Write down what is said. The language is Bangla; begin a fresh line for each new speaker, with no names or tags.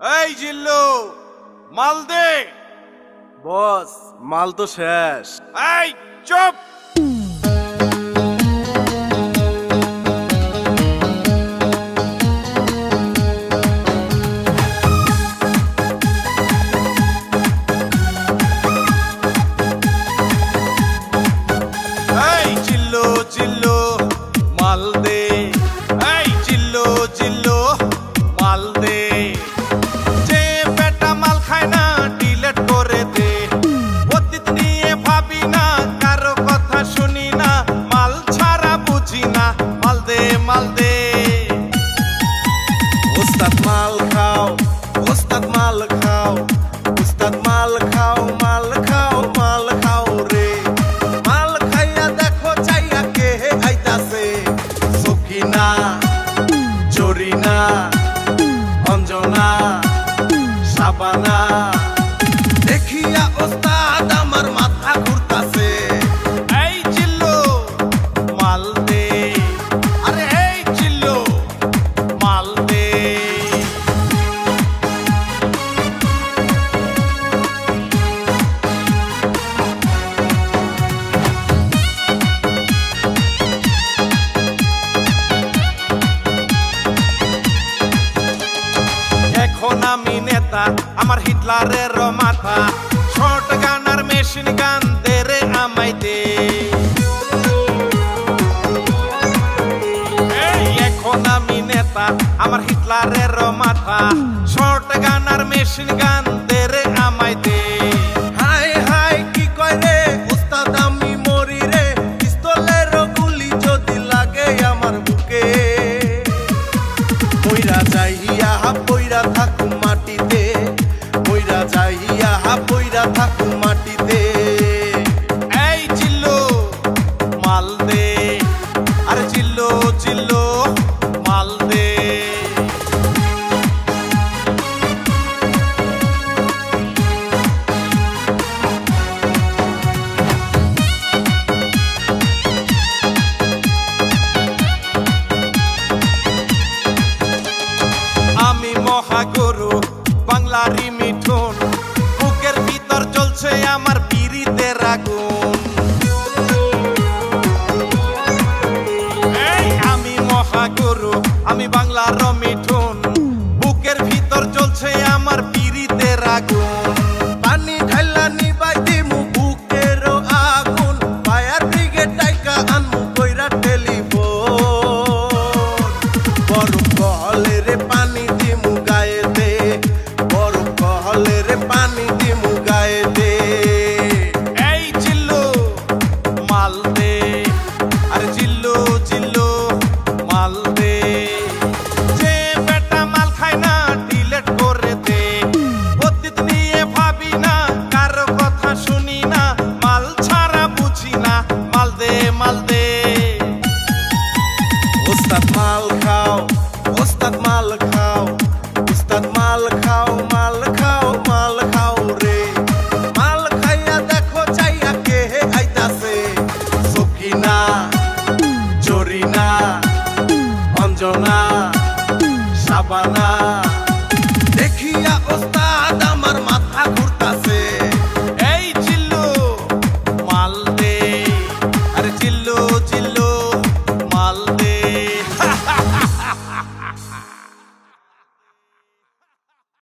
এই জিল্লু মাল দে।
বস মাল তো শেষ।
এই চুপ!
ওস্তাদ মাল খাও, ওস্তাদ মাল খাও মাল খাও মাল খাও রে। মাল খাইয়া দেখো চাইয়া কে আইতাছে। অঞ্জনা, সাবানা। দেখিয়া ওস্তাদ আমার মাথা
আমি নেতা, আমার হিটলারের মাথা। শর্ট গান আর মেশিন গান দে রে দে। এখন আমি নেতা, আমার হিটলারের মাথা। শর্ট গান আর মেশিন গান মাল দে। আরে চিল্লো চিল্লো, মাল দে। আমি মহাগুরু, বাংলারি মিঠুন বুকের ভিতর চলছে আমার বাংলার মিঠুন বুকের ভিতর চলছে আমার পিড়িতে আগুন। মাল দে